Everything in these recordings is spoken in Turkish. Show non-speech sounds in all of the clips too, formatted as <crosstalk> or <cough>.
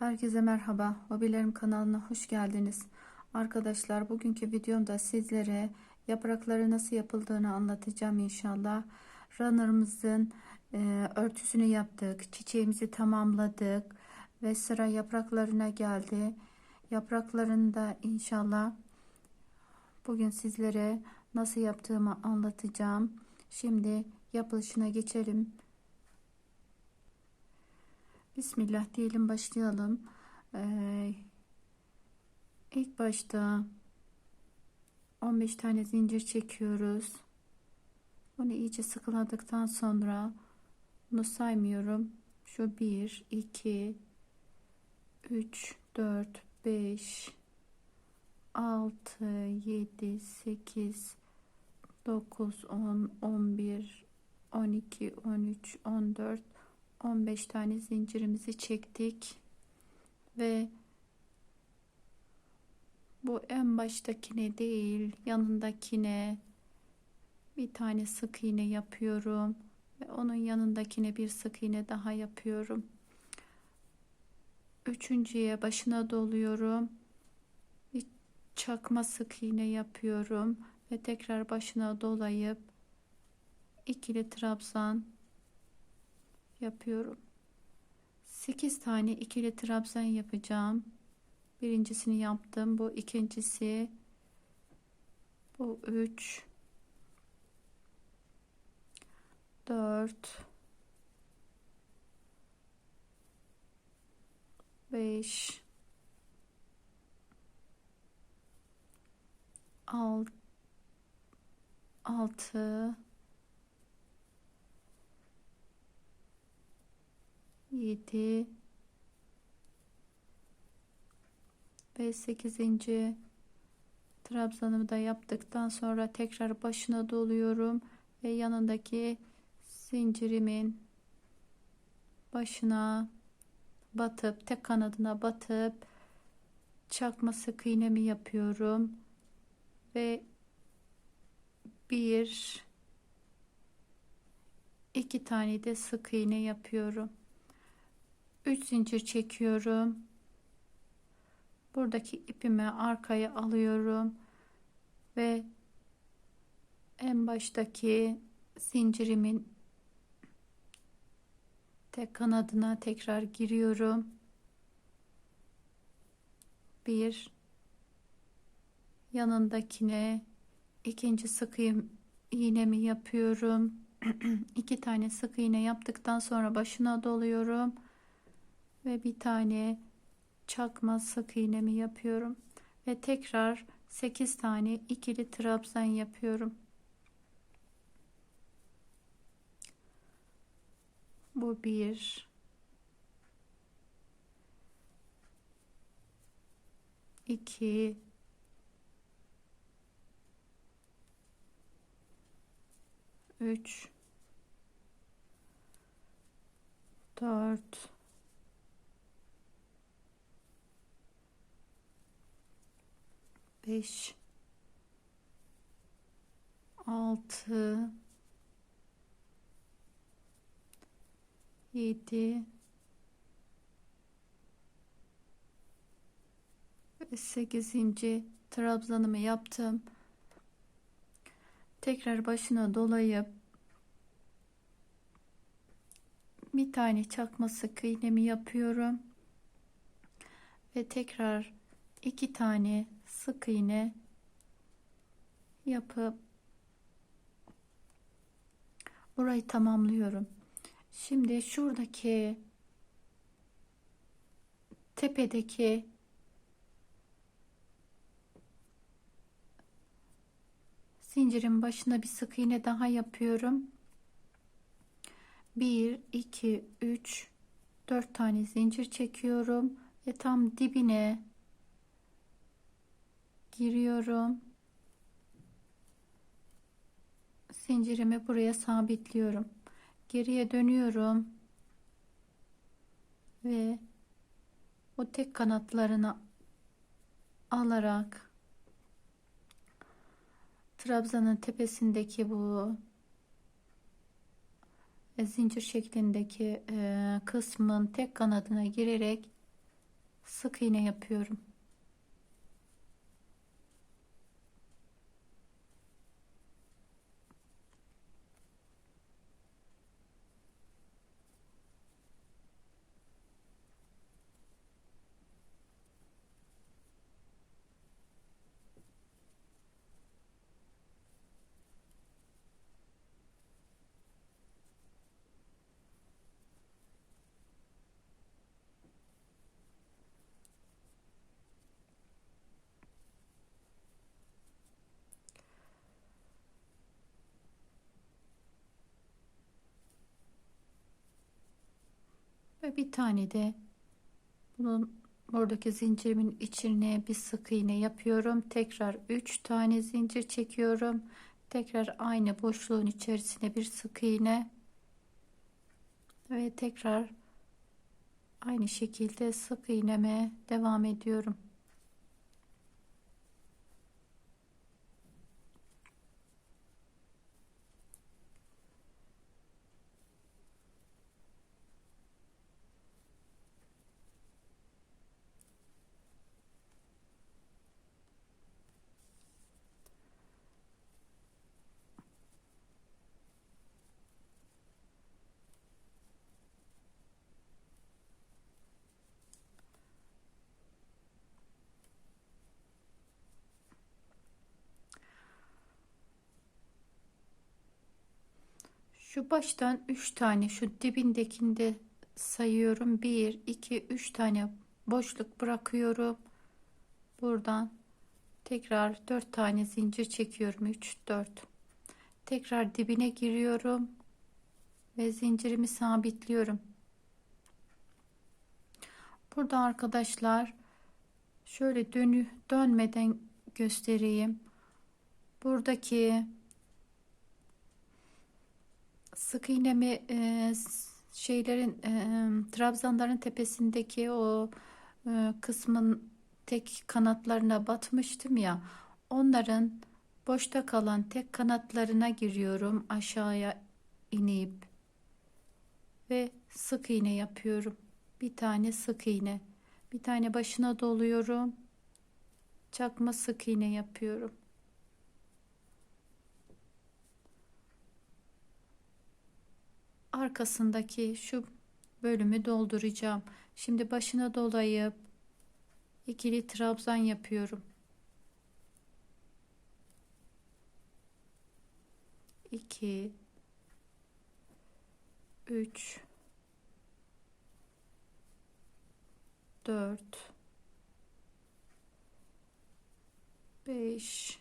Herkese merhaba. Hobilerim kanalına hoş geldiniz. Arkadaşlar bugünkü videomda sizlere yaprakları nasıl yapıldığını anlatacağım inşallah. Runner'ımızın e, örtüsünü yaptık. Çiçeğimizi tamamladık. Ve sıra yapraklarına geldi. Yapraklarında inşallah bugün sizlere nasıl yaptığımı anlatacağım. Şimdi yapılışına geçelim. Bismillah diyelim başlayalım. Ee, ilk başta 15 tane zincir çekiyoruz. Bunu iyice sıkıladıktan sonra bunu saymıyorum. Şu 1, 2, 3, 4, 5, 6, 7, 8, 9, 10, 11, 12, 13, 14, 15 tane zincirimizi çektik. Ve bu en baştakine değil yanındakine bir tane sık iğne yapıyorum ve onun yanındakine bir sık iğne daha yapıyorum. Üçüncüye başına doluyorum. Bir çakma sık iğne yapıyorum ve tekrar başına dolayıp ikili trabzan yapıyorum. 8 tane ikili trabzan yapacağım. Birincisini yaptım. Bu ikincisi. Bu 3 4 5 6 6 7 ve 8. trabzanımı da yaptıktan sonra tekrar başına doluyorum ve yanındaki zincirimin başına batıp tek kanadına batıp çakma sık iğnemi yapıyorum ve bir iki tane de sık iğne yapıyorum 3 zincir çekiyorum. Buradaki ipimi arkaya alıyorum ve en baştaki zincirimin tek kanadına tekrar giriyorum. Bir yanındakine ikinci sık iğnemi yapıyorum. <clears throat> iki tane sık iğne yaptıktan sonra başına doluyorum ve bir tane çakma sık iğnemi yapıyorum ve tekrar 8 tane ikili trabzan yapıyorum. Bu bir. İki. Üç. Dört 5 6 7 ve 8. trabzanımı yaptım. Tekrar başına dolayıp bir tane çakma sık iğnemi yapıyorum ve tekrar iki tane sık iğne yapıp burayı tamamlıyorum. Şimdi şuradaki tepedeki zincirin başına bir sık iğne daha yapıyorum. 1 2 3 4 tane zincir çekiyorum ve tam dibine giriyorum. Zincirimi buraya sabitliyorum. Geriye dönüyorum. Ve o tek kanatlarını alarak trabzanın tepesindeki bu zincir şeklindeki kısmın tek kanadına girerek sık iğne yapıyorum. Bir tane de bunun buradaki zincirimin içine bir sık iğne yapıyorum. Tekrar 3 tane zincir çekiyorum. Tekrar aynı boşluğun içerisine bir sık iğne ve tekrar aynı şekilde sık iğneme devam ediyorum. Şu baştan 3 tane şu dibindekinde sayıyorum. 1 2 3 tane boşluk bırakıyorum. Buradan tekrar 4 tane zincir çekiyorum. 3 4. Tekrar dibine giriyorum ve zincirimi sabitliyorum. Burada arkadaşlar şöyle dönü dönmeden göstereyim. Buradaki sık iğnemi e, şeylerin e, trabzanların tepesindeki o e, kısmın tek kanatlarına batmıştım ya onların boşta kalan tek kanatlarına giriyorum aşağıya inip ve sık iğne yapıyorum. Bir tane sık iğne. Bir tane başına doluyorum. Çakma sık iğne yapıyorum arkasındaki şu bölümü dolduracağım. Şimdi başına dolayıp ikili trabzan yapıyorum. 2 3 4 5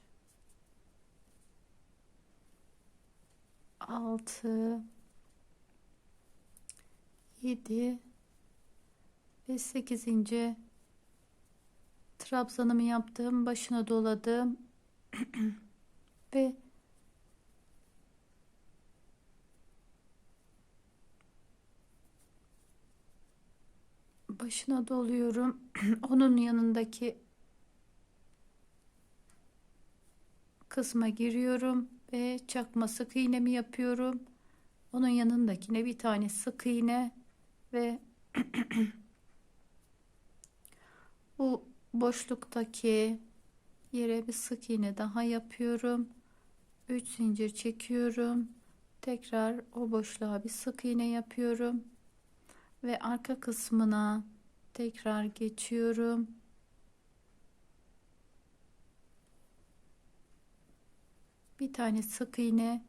6 7 ve 8. trabzanımı yaptım. Başına doladım. <clears throat> ve başına doluyorum. <clears throat> Onun yanındaki kısma giriyorum ve çakma sık iğnemi yapıyorum. Onun yanındakine bir tane sık iğne ve <clears throat> bu boşluktaki yere bir sık iğne daha yapıyorum. 3 zincir çekiyorum. Tekrar o boşluğa bir sık iğne yapıyorum. Ve arka kısmına tekrar geçiyorum. Bir tane sık iğne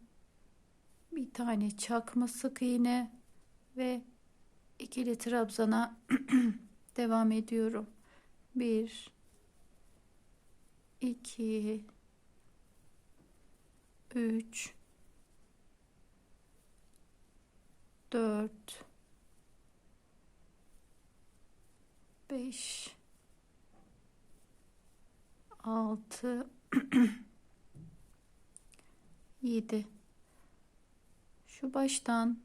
bir tane çakma sık iğne ve ikili trabzana <clears throat> devam ediyorum. 1 2 3 4 5 6 7 şu baştan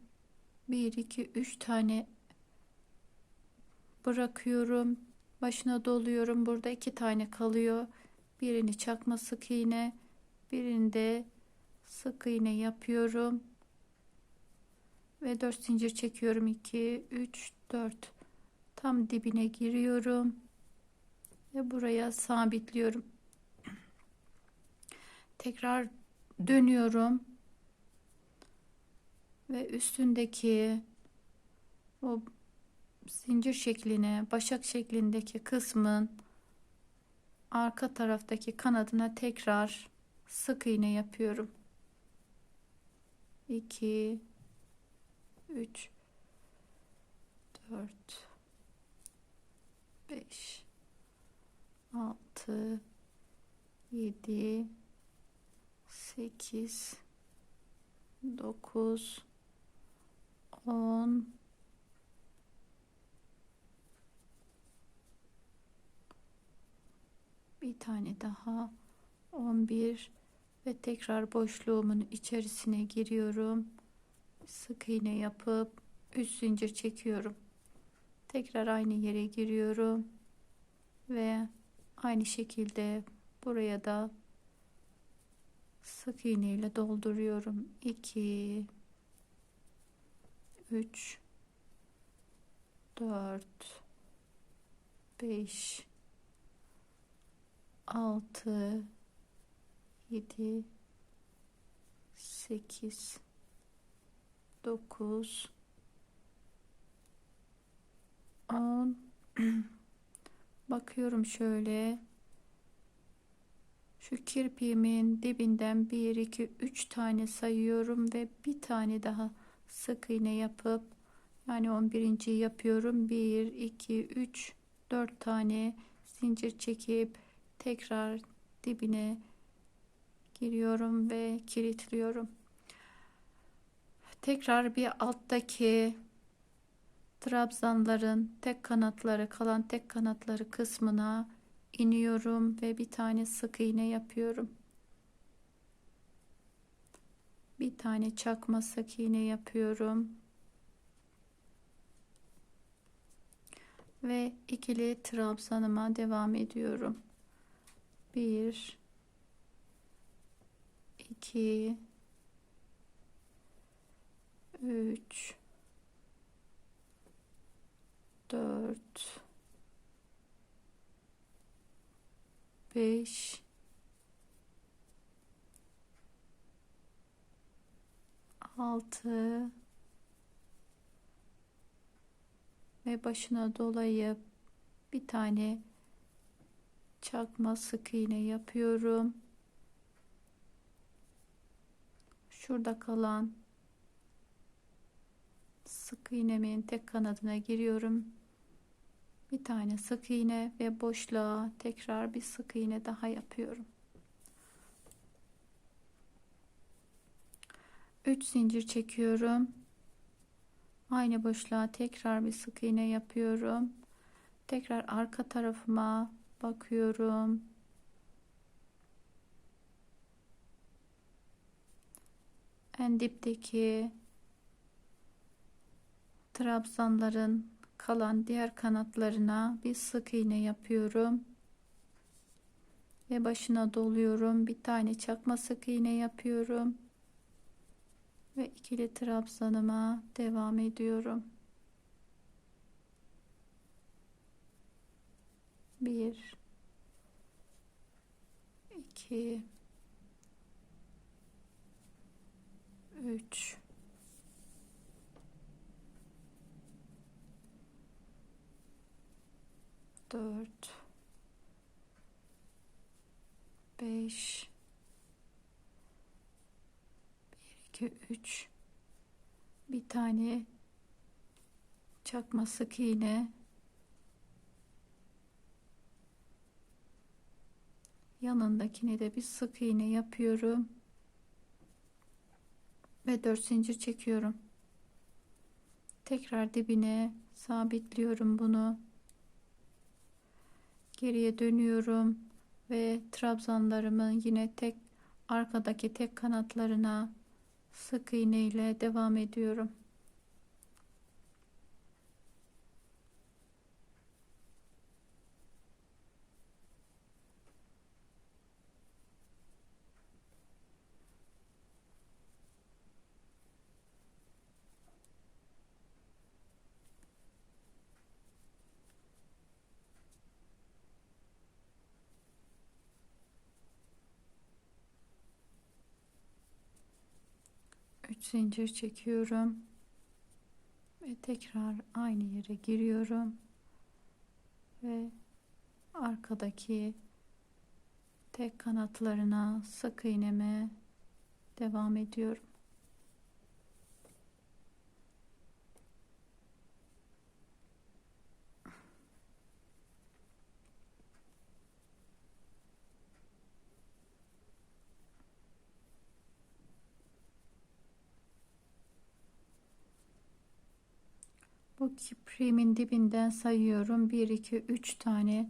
1 2 3 tane bırakıyorum. Başına doluyorum. Burada iki tane kalıyor. Birini çakma sık iğne, birinde sık iğne yapıyorum. Ve 4 zincir çekiyorum. 2 3 4. tam dibine giriyorum ve buraya sabitliyorum. Tekrar dönüyorum ve üstündeki o zincir şekline, başak şeklindeki kısmın arka taraftaki kanadına tekrar sık iğne yapıyorum. 2 3 4 5 6 7 8 9 10 bir tane daha. 11 ve tekrar boşluğumun içerisine giriyorum. Sık iğne yapıp 3 zincir çekiyorum. Tekrar aynı yere giriyorum ve aynı şekilde buraya da sık iğne ile dolduruyorum. 2 3 4 5 6 7 8 9 10 bakıyorum şöyle şu kirpiğimin dibinden 1 2 3 tane sayıyorum ve bir tane daha sık iğne yapıp yani 11. yapıyorum 1 2 3 4 tane zincir çekip tekrar dibine giriyorum ve kilitliyorum. Tekrar bir alttaki trabzanların tek kanatları kalan tek kanatları kısmına iniyorum ve bir tane sık iğne yapıyorum. Bir tane çakma sık iğne yapıyorum. Ve ikili trabzanıma devam ediyorum 1 2 3 4 5 6 ve başına dolayıp bir tane çakma sık iğne yapıyorum. Şurada kalan sık iğnemin tek kanadına giriyorum. Bir tane sık iğne ve boşluğa tekrar bir sık iğne daha yapıyorum. 3 zincir çekiyorum. Aynı boşluğa tekrar bir sık iğne yapıyorum. Tekrar arka tarafıma bakıyorum. En dipteki trabzanların kalan diğer kanatlarına bir sık iğne yapıyorum ve başına doluyorum bir tane çakma sık iğne yapıyorum ve ikili trabzanıma devam ediyorum bir. İki. Üç. 4 5 1 2 3 bir tane çakma sık iğne yanındakine de bir sık iğne yapıyorum ve 4 zincir çekiyorum tekrar dibine sabitliyorum bunu geriye dönüyorum ve trabzanlarımın yine tek arkadaki tek kanatlarına sık iğne ile devam ediyorum. Zincir çekiyorum ve tekrar aynı yere giriyorum ve arkadaki tek kanatlarına sık iğneme devam ediyorum. Bu kipriğimin dibinden sayıyorum. 1 2 3 tane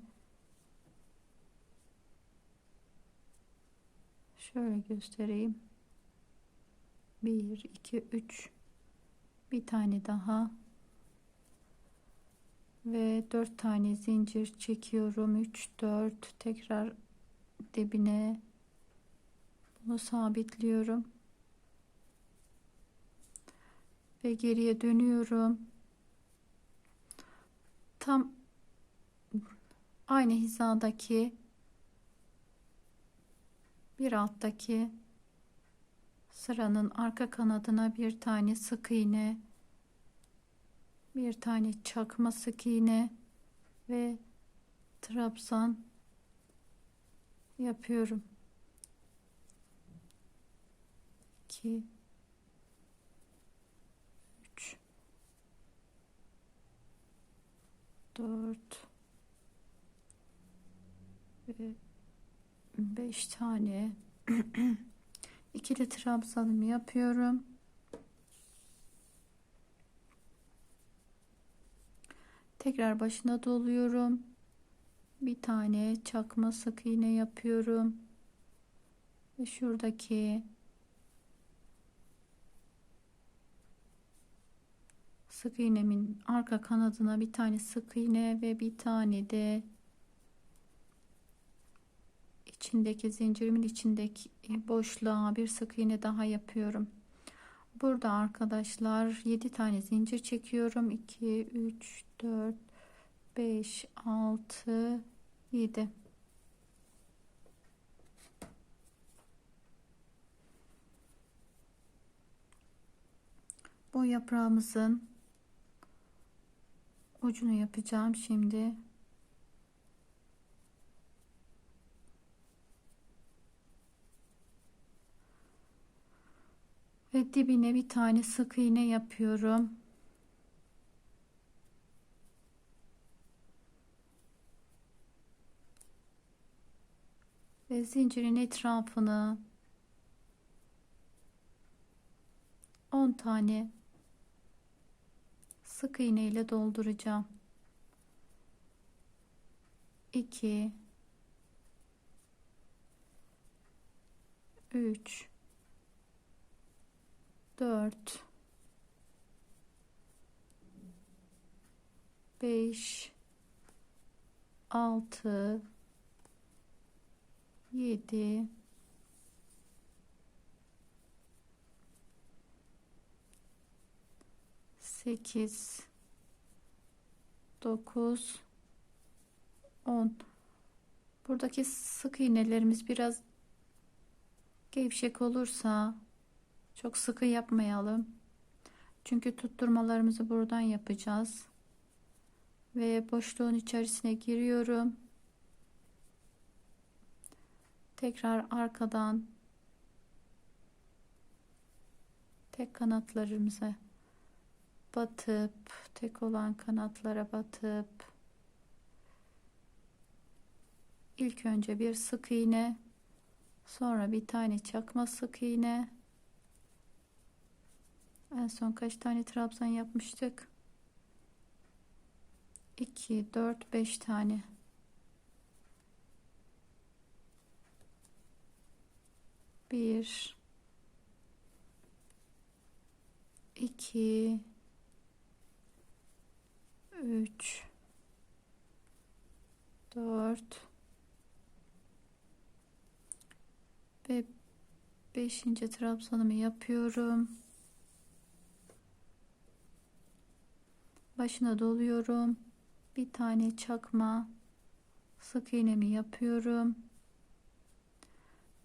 Şöyle göstereyim. 1 2 3 bir tane daha ve 4 tane zincir çekiyorum. 3 4 tekrar dibine bunu sabitliyorum. Ve geriye dönüyorum. Tam aynı hizadaki bir alttaki sıranın arka kanadına bir tane sık iğne bir tane çakma sık iğne ve trabzan yapıyorum. 2 3 4 ve 5 tane <clears throat> ikili trabzanımı yapıyorum. Tekrar başına doluyorum. Bir tane çakma sık iğne yapıyorum. Ve şuradaki sık iğnemin arka kanadına bir tane sık iğne ve bir tane de içindeki zincirimin içindeki boşluğa bir sık iğne daha yapıyorum. Burada arkadaşlar 7 tane zincir çekiyorum. 2 3 4 5 6 7 Bu yaprağımızın ucunu yapacağım şimdi. ve dibine bir tane sık iğne yapıyorum. Ve zincirin etrafını 10 tane sık iğne ile dolduracağım. 2 3 4 5 6 7 8 9 10 buradaki sık iğnelerimiz biraz gevşek olursa çok sıkı yapmayalım. Çünkü tutturmalarımızı buradan yapacağız. Ve boşluğun içerisine giriyorum. Tekrar arkadan tek kanatlarımıza batıp tek olan kanatlara batıp ilk önce bir sık iğne sonra bir tane çakma sık iğne en son kaç tane trabzan yapmıştık? 2, 4, 5 tane. Bir, iki, üç, dört. Ve beşinci trabzanımı yapıyorum. başına doluyorum. Bir tane çakma sık iğnemi yapıyorum.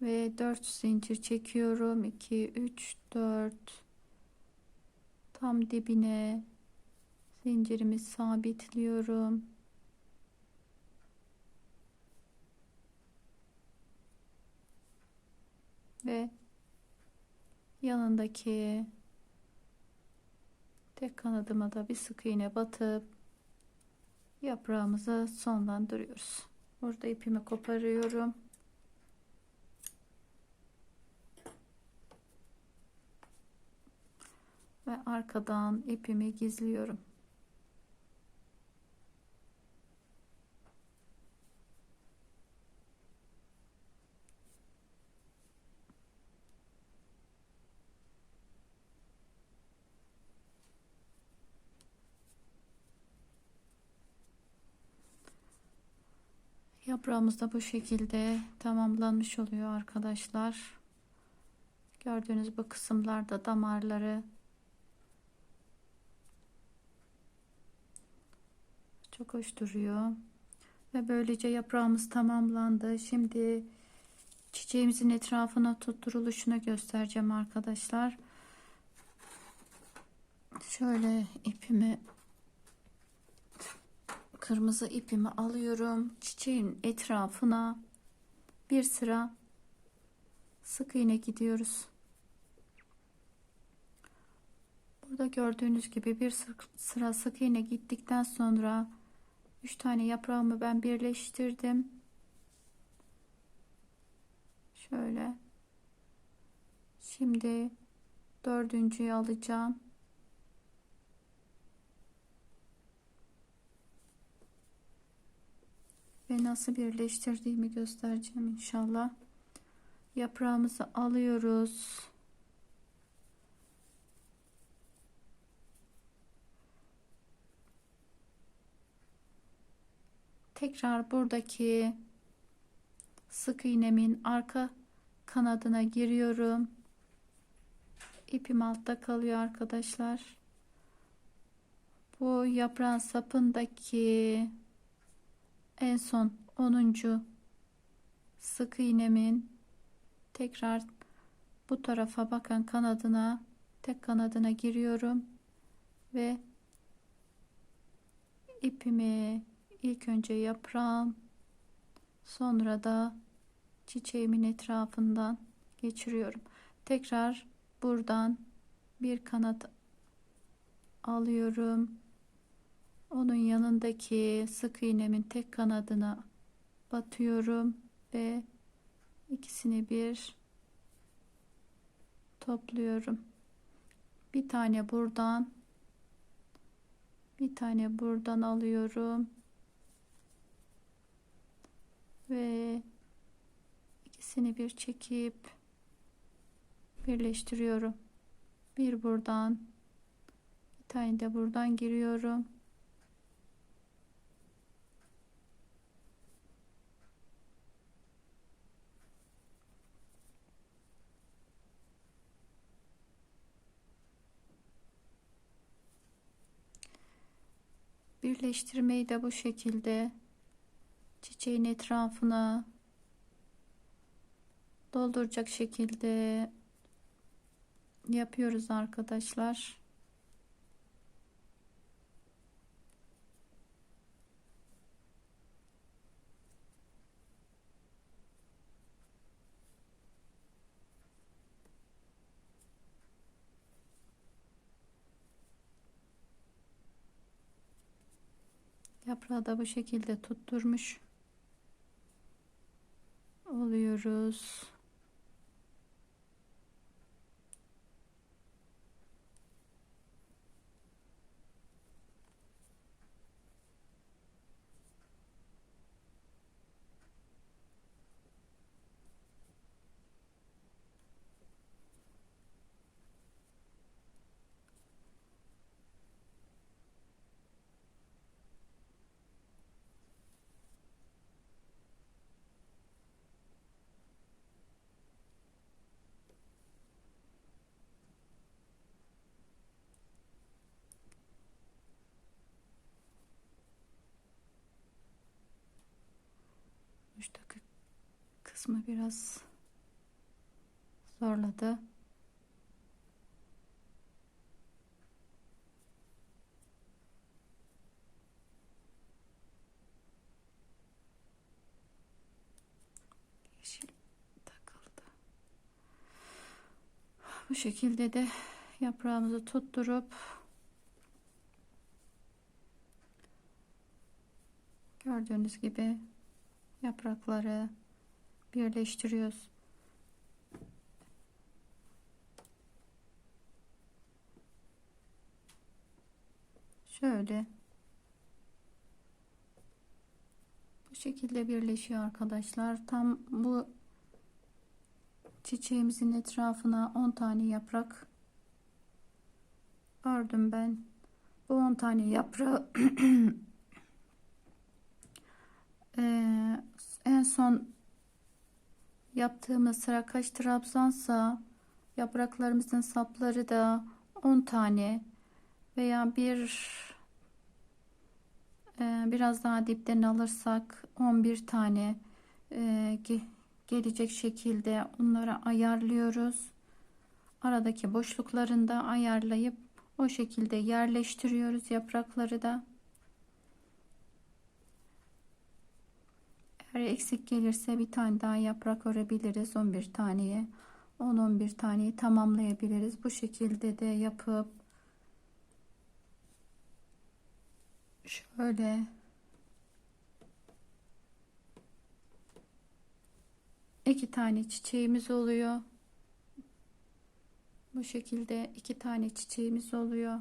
Ve 4 zincir çekiyorum. 2 3 4 tam dibine zincirimi sabitliyorum. Ve yanındaki tek kanadıma da bir sık iğne batıp yaprağımızı sonlandırıyoruz. Burada ipimi koparıyorum. Ve arkadan ipimi gizliyorum. Yaprağımız da bu şekilde tamamlanmış oluyor arkadaşlar. Gördüğünüz bu kısımlarda damarları çok hoş duruyor. Ve böylece yaprağımız tamamlandı. Şimdi çiçeğimizin etrafına tutturuluşunu göstereceğim arkadaşlar. Şöyle ipimi kırmızı ipimi alıyorum. Çiçeğin etrafına bir sıra sık iğne gidiyoruz. Burada gördüğünüz gibi bir sıra sık iğne gittikten sonra 3 tane yaprağımı ben birleştirdim. Şöyle. Şimdi dördüncüyü alacağım. Ve nasıl birleştirdiğimi göstereceğim inşallah. Yaprağımızı alıyoruz. Tekrar buradaki sık iğnemin arka kanadına giriyorum. İpim altta kalıyor arkadaşlar. Bu yaprağın sapındaki en son 10. sık iğnemin tekrar bu tarafa bakan kanadına tek kanadına giriyorum ve ipimi ilk önce yaprağım sonra da çiçeğimin etrafından geçiriyorum. Tekrar buradan bir kanat alıyorum onun yanındaki sık iğnemin tek kanadına batıyorum ve ikisini bir topluyorum. Bir tane buradan bir tane buradan alıyorum. Ve ikisini bir çekip birleştiriyorum. Bir buradan bir tane de buradan giriyorum. Birleştirmeyi de bu şekilde çiçeğin etrafına dolduracak şekilde yapıyoruz arkadaşlar. Yaprağı da bu şekilde tutturmuş oluyoruz. kısmı biraz zorladı. Yeşil takıldı. Bu şekilde de yaprağımızı tutturup gördüğünüz gibi yaprakları birleştiriyoruz. Şöyle bu şekilde birleşiyor arkadaşlar. Tam bu çiçeğimizin etrafına 10 tane yaprak ördüm ben. Bu 10 tane yaprağı <clears throat> eee, en son yaptığımız sıra kaç trabzansa yapraklarımızın sapları da 10 tane veya bir e, biraz daha dipten alırsak 11 tane e, ge- gelecek şekilde onları ayarlıyoruz. Aradaki boşluklarını da ayarlayıp o şekilde yerleştiriyoruz yaprakları da. Eğer eksik gelirse bir tane daha yaprak örebiliriz 11 taneye. 10-11 taneyi tamamlayabiliriz. Bu şekilde de yapıp şöyle iki tane çiçeğimiz oluyor. Bu şekilde iki tane çiçeğimiz oluyor.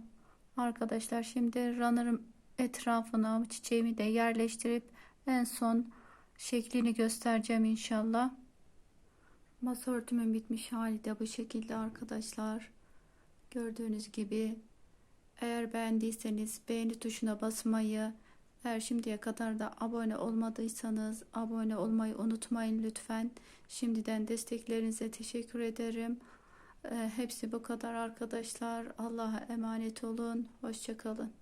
Arkadaşlar şimdi runner'ın etrafına çiçeğimi de yerleştirip en son şeklini göstereceğim inşallah. Masa örtümün bitmiş hali de bu şekilde arkadaşlar. Gördüğünüz gibi eğer beğendiyseniz beğeni tuşuna basmayı, eğer şimdiye kadar da abone olmadıysanız abone olmayı unutmayın lütfen. Şimdiden desteklerinize teşekkür ederim. Hepsi bu kadar arkadaşlar. Allah'a emanet olun. Hoşçakalın.